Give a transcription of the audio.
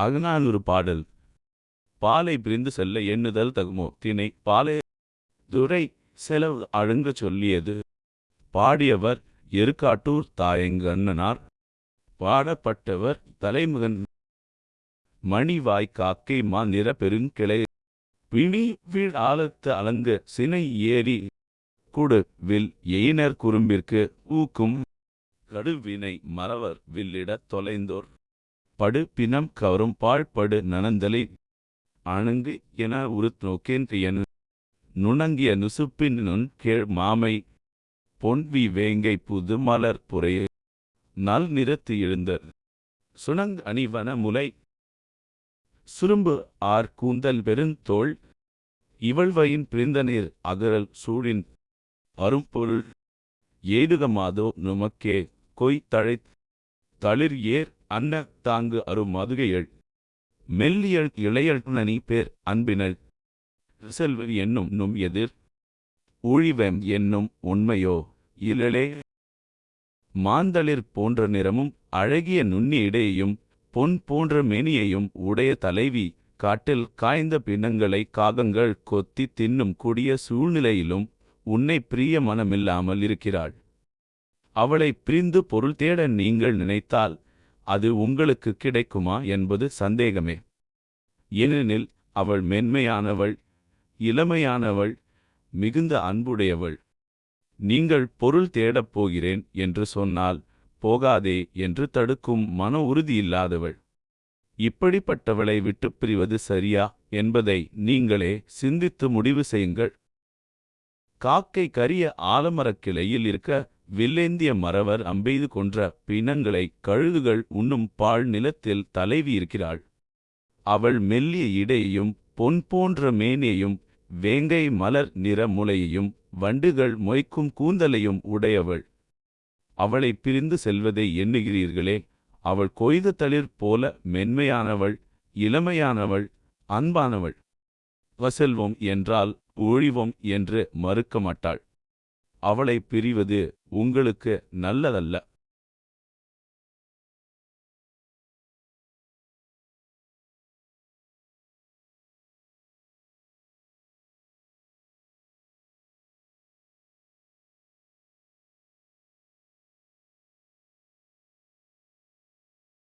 அகநானூறு பாடல். பாலை பிரிந்து செல்ல எண்ணுதல் தகுமோ? தினை பாலே துரை செலவு அழுங்கச் சொல்லியது. பாடியவர் எருக்காட்டூர் தாயங்கண்ணனார். பாடப்பட்டவர் தலைமுகன். மணிவாய் காக்கை மா நிற பெருங்கிளை பிணி வீழ் ஆலத்து அலங்கு சினை ஏறி. குடு வில் எயினர் குறும்பிற்கு ஊக்கும். கடுவினை மறவர் வில்லிட தொலைந்தோர். படு பிணம் கவரும் பாழ்படு நனந்தலை. அணுங்கு என உருத் நோக்கேன்றியன் நுணங்கிய நுசுப்பின் நுண் கேழ் மாமை. பொன்வி வேங்கை புது மலர் புறைய நல் நிறத்து எழுந்த சுணங் அணிவன முலை. சுரும்பு ஆர் கூந்தல் பெருந்தோள் இவள்வையின் பிரிந்தநீர் அகரல் சூழின். அரும்பொருள். ஏதுகமாதோ நுமக்கே. கொய் தழைத். தளிர் ஏர் அன்ன தாங்கு அரு மதுகையள். மெல்லியல் இளையள் நனி பேர் அன்பினள். செல்வ என்னும் நும் எதிர். ஊழிவெம் என்னும் உண்மையோ இலளே. மாந்தளிர் போன்ற நிறமும் அழகிய நுண்ணியிடையையும் பொன் போன்ற மேனியையும் உடைய தலைவி காட்டில் காய்ந்த பிணங்களை காகங்கள் கொத்தி தின்னும் கொடிய சூழ்நிலையிலும் உன்னை பிரிய மனமில்லாமல் இருக்கிறாள். அவளை பிரிந்து பொருள் தேட நீங்கள் நினைத்தால் அது உங்களுக்கு கிடைக்குமா என்பது சந்தேகமே. ஏனெனில் அவள் மென்மையானவள் இளமையானவள் மிகுந்த அன்புடையவள். நீங்கள் பொருள் தேடப் போகிறேன் என்று சொன்னால் போகாதே என்று தடுக்கும் மன உறுதியில்லாதவள் இப்படிப்பட்டவளை விட்டுப் பிரிவது சரியா என்பதை நீங்களே சிந்தித்து முடிவு செய்யுங்கள். காக்கை கரிய ஆலமரக் கிளையில் இருக்க வில்லேந்திய மறவர் அம்பெய்து கொன்ற பிணங்களை கழுதுகள் உண்ணும் பாழ் நிலத்தில் தலைவி இருக்கிறாள் அவள் மெல்லிய இடையையும் பொன் போன்ற மேனியையும் வேங்கை மலர் நிற முலையையும் வண்டுகள் மொய்க்கும் கூந்தலையும் உடையவள். அவளை பிரிந்து செல்வதை எண்ணுகிறீர்களே அவள் கொய்த தளிர் போல மென்மையானவள் இளமையானவள் அன்பானவள். வசெல்வோம் என்றால் ஒழிவோம் என்று மறுக்க மாட்டாள். அவளைப் பிரிவது உங்களுக்கு நல்லதல்ல.